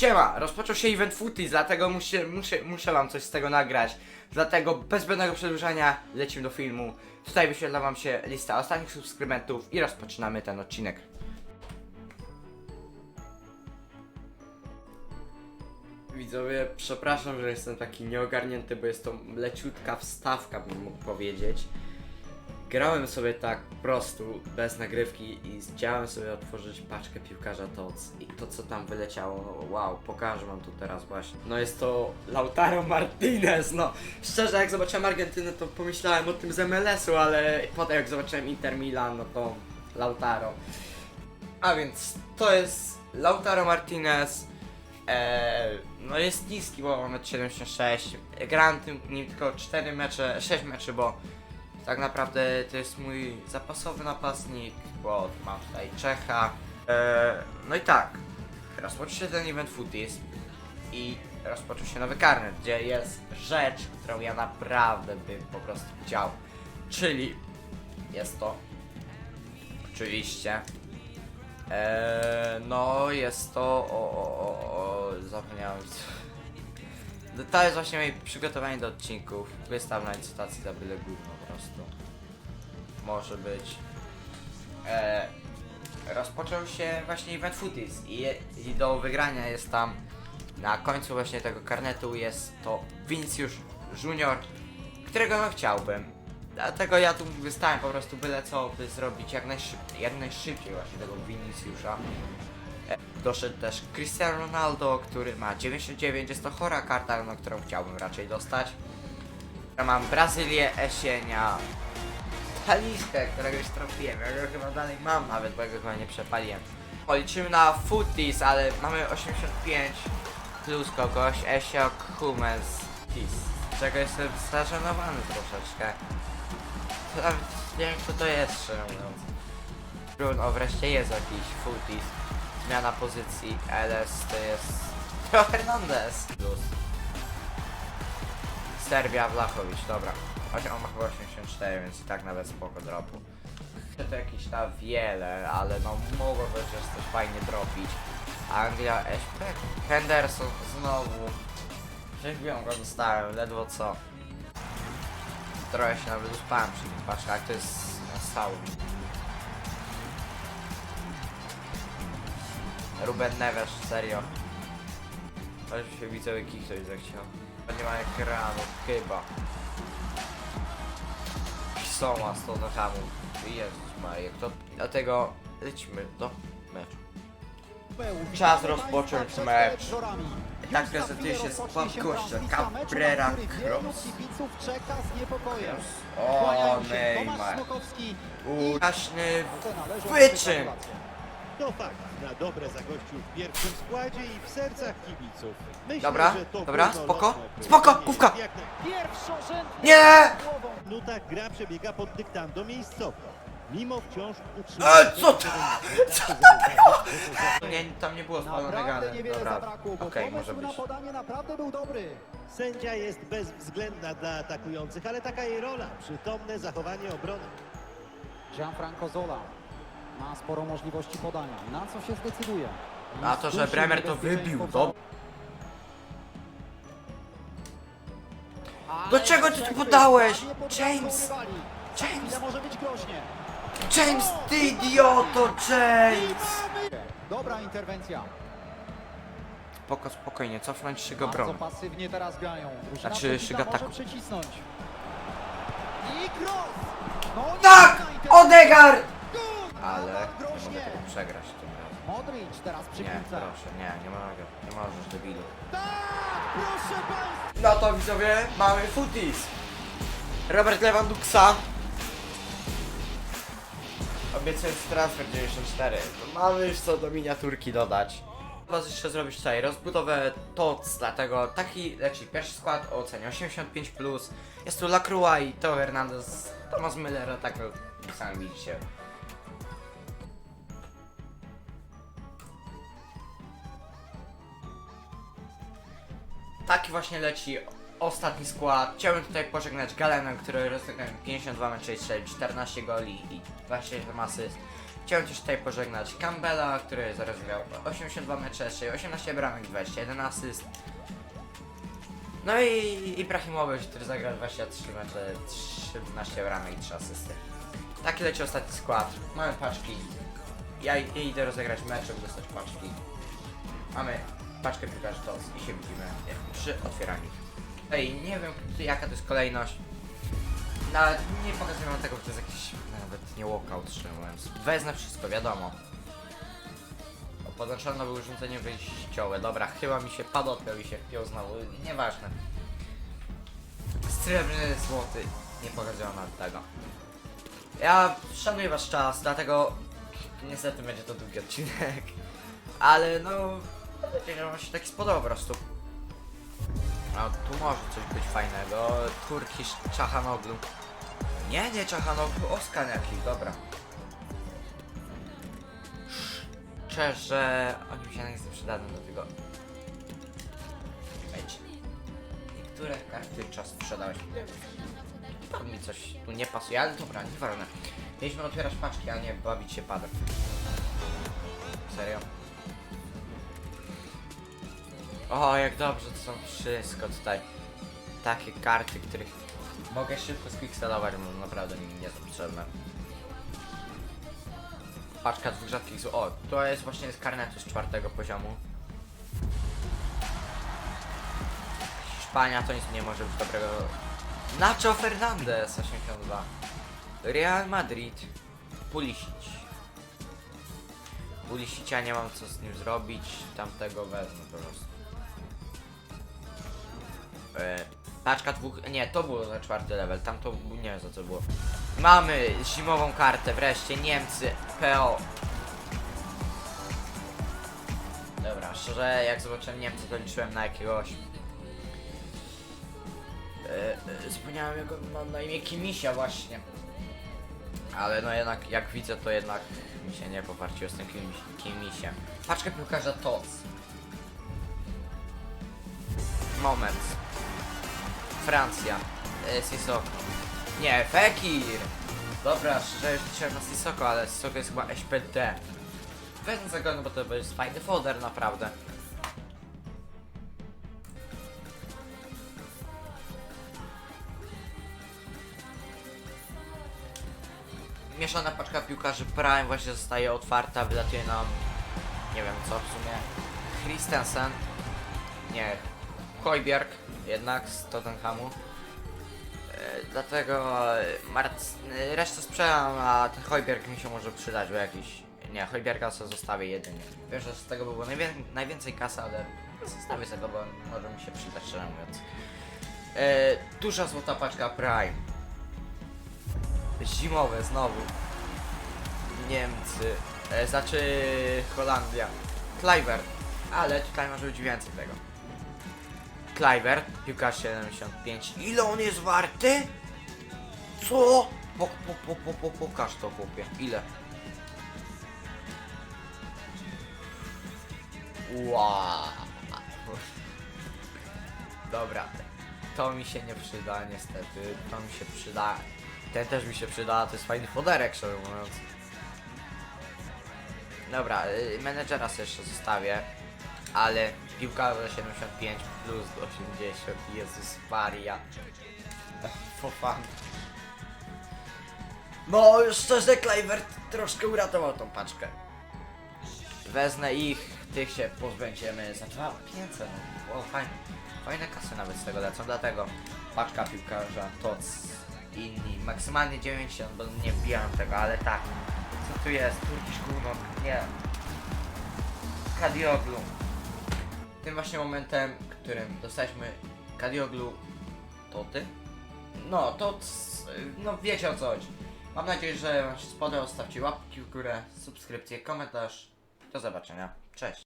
Siema, rozpoczął się event footage, dlatego muszę, muszę, muszę wam coś z tego nagrać. Dlatego bez zbędnego przedłużania lecimy do filmu. Tutaj wyświetla wam się lista ostatnich subskrybentów i rozpoczynamy ten odcinek. Widzowie, przepraszam, że jestem taki nieogarnięty, bo jest to leciutka wstawka, bym mógł powiedzieć. Grałem sobie tak po prostu, bez nagrywki i chciałem sobie otworzyć paczkę piłkarza TOC i to co tam wyleciało, no wow, pokażę wam tu teraz właśnie. No jest to Lautaro Martinez, no szczerze jak zobaczyłem Argentynę to pomyślałem o tym z MLS-u, ale potem jak zobaczyłem Inter Milan, no to Lautaro. A więc to jest Lautaro Martinez, eee, no jest niski, bo mamy 76, grałem tym, nim tylko 4 mecze, 6 meczy, bo tak naprawdę to jest mój zapasowy napastnik, bo mam tutaj Czecha. Eee, no i tak, rozpoczął się ten event footies i rozpoczął się nowy karnet, gdzie jest rzecz, którą ja naprawdę bym po prostu chciał. Czyli jest to oczywiście eee, no jest to o, o, o, o zapomniałem to jest właśnie moje przygotowanie do odcinków. Wystaw na licytacji za byle gówno prostu. Może być. E, rozpoczął się właśnie event footies i, i do wygrania jest tam na końcu właśnie tego karnetu jest to Vinicius Junior, którego no chciałbym. Dlatego ja tu wystałem po prostu byle co, by zrobić jak, najszyb, jak najszybciej właśnie tego Viniciusza. E, Doszedł też Cristiano Ronaldo, który ma 99, jest to chora karta, no, którą chciałbym raczej dostać. Mam Brazylię, Esienia, Taliskę, którego już trafiłem, ja go chyba dalej mam nawet, bo ja go chyba nie przepaliłem. O, liczymy na Footies, ale mamy 85 plus kogoś, Esio Humes Tis, czego jestem zażenowany troszeczkę. Nawet nie wiem kto to jest, szczerze mówiąc. Bruno, wreszcie jest jakiś Footies. Zmiana pozycji, LS to jest Hernandez plus Serbia Vlachovic, dobra. Chociaż on ma chyba 84, więc i tak nawet spoko dropu. To jakieś tam wiele, ale no mogło chociaż coś fajnie dropić. Anglia, Eśpek, Henderson znowu. Przebiłem go dostałem, ledwo co. Trochę się nawet uspałem przy nim, patrz jak to jest na stałym. Ruben Neves, serio. Chodź się widzę jaki ktoś zechciał. Nie ma ekranu, chyba. Soma z Tottenhamu. Jezus Maria, kto... Dlatego lecimy do meczu. Czas rozpocząć mecz. Tak prezentuje się skład gościa. Cabrera, Kroos. O, Neymar. Ujaśny wyczyn. To fakt, na dobre zagościł w pierwszym składzie i w sercach kibiców. Myślę, Dobra, że to dobra, spoko. Spoko, główka. Jak na Nie! minutach gra przebiega pod dyktando miejscową. Mimo wciąż E, utrzymania... co to? Co to Nie, tam nie było spalonego, Naprawdę ale niewiele dobra. zabrakło, bo Okej, pomysł może na być. podanie naprawdę był dobry. Sędzia jest bezwzględna dla atakujących, ale taka jej rola. Przytomne zachowanie obrony. Gianfranco Zola ma sporo możliwości podania. Na co się zdecyduje? Na to, że Bremer to wybił, Ale Do czego ty tu podałeś? James! James! może być groźnie. James, ty idioto, James! Dobra interwencja. Spoko, spokojnie, cofnąć się go Bardzo broń. pasywnie teraz grają. Drużyna Znaczy, przeciwna szyga może przycisnąć. I cross! No, Tak! piękna interwencja. Odegar! Teraz przy Nie, piłce. proszę, nie, nie mogę. Nie możesz, debilu. Tak, proszę państwa. No to widzowie, mamy footies. Robert Lewandowska. Obiecując transfer 94. To mamy już co do miniaturki dodać. Was jeszcze zrobić tutaj rozbudowę TOC, dlatego taki leci pierwszy skład o ocenie 85+. Plus. Jest tu Lacroix i Teo Hernandez, Thomas Müller, tak jak sami widzicie. Taki właśnie leci ostatni skład. Chciałbym tutaj pożegnać Galenę, który rozegrał 52 mecze i strzelił 14 goli i 27 asyst. Chciałem też tutaj pożegnać Campbella, który zarozumiał 82 mecze, czyli 18 bramek, 21 asyst. No i Ibrahimowicz, który zagrał 23 mecze, 13 bramek i 3 asysty. Taki leci ostatni skład. Mamy paczki. Ja, idę rozegrać mecz, dostać paczki. Mamy paczkę piłkarzy TOS i się widzimy przy otwieraniu. Ej, nie wiem jaka to jest kolejność. Nawet nie pokazuję wam tego, bo to jest jakiś nawet nie walkout, mówiąc. Wezmę wszystko, wiadomo. O, Podłączone nowe urządzenie wyjściowe. Dobra, chyba mi się padł, odpiął mi się wpiął znowu. Nieważne. Srebrny, złoty. Nie pokazuję wam nawet tego. Ja szanuję wasz czas, dlatego niestety będzie to długi odcinek. Ale no, wam się taki spodoba po prostu. A tu może coś być fajnego. Turkish Czahanoglu. Nie, nie Czahanoglu, Oskar jakiś, dobra. Szczerze, oni mi się nie przydadzą do tego. Wiecie. Niektóre karty czas sprzedałeś. Tam mi coś tu nie pasuje, ale dobra, nieważne. Mieliśmy otwierać paczki, a nie bawić się padem. Serio. O, jak dobrze to są wszystko tutaj. Takie karty, których mogę szybko spikselować, bo naprawdę mi nie są potrzebne. Paczka dwóch rzadkich. O, to jest właśnie z karnetu z czwartego poziomu. Hiszpania to nic nie może być dobrego. Nacho Fernandez 82. Real Madrid. Pulisic. Pulisicia nie mam co z nim zrobić. Tamtego wezmę po prostu. E, paczka dwóch. Nie, to było za czwarty level. Tam to nie wiem za co było. Mamy zimową kartę, wreszcie Niemcy, PO. Dobra, szczerze, jak zobaczyłem Niemcy, to liczyłem na jakiegoś. E, e, zapomniałem jak on ma na imię Kimisia właśnie. Ale no jednak, jak widzę, to jednak mi się nie poparciło z tym Kimis Kimisiem. Paczkę piłkarza TOC. Moment. Francja. E, Sissoko. Nie, Fekir! Dobra, szczerze już liczyłem na Sissoko, ale Sissoko jest chyba SPD. Wezmę za go, bo to jest fajny folder naprawdę. Mieszana paczka piłkarzy Prime właśnie zostaje otwarta, wylatuje nam nie wiem co w sumie. Christensen. Nie, Hojbjerg jednak z Tottenhamu. E, Dlatego e, Mart... e, resztę sprzedam, a ten Hojbjerg mi się może przydać, bo jakiś... Nie, Hojbjerga sobie zostawię jedynie. Wiem, że z tego by było najwię... najwięcej kasy, ale zostawię sobie go, bo może mi się przydać, szczerze mówiąc. Duża złota paczka Prime. Zimowe znowu. Niemcy. Znaczy Holandia. Kluivert. Ale tutaj może być więcej tego. Kluivert, piłkarz 75. Ile on jest warty? Co? Po, po, po, po, po, pokaż to chłopie. Ile? Wow. Dobra. To mi się nie przyda niestety. To mi się przyda. Ten też mi się przyda. To jest fajny foderek, szczerze mówiąc. Dobra, y, menedżera sobie jeszcze zostawię. Ale piłkarze 75 plus do 80. Jezus Maria. For fun. No, szczerze, Kluivert troszkę uratował tą paczkę. Wezmę ich, tych się pozbędziemy za 2500. No. Wow, fajne. Kasy nawet z tego lecą, dlatego paczka piłkarza, TOC, inni, maksymalnie 90, bo nie wbijam tego, ale tak. Co tu jest? Turkish Gumon, nie. Kadioglu. Tym właśnie momentem, którym dostaliśmy Kadioglu, to ty? No, to, no wiecie o co chodzi. Mam nadzieję, że wam się spodobał, stawcie łapki w górę, subskrypcję, komentarz. Do zobaczenia. Cześć.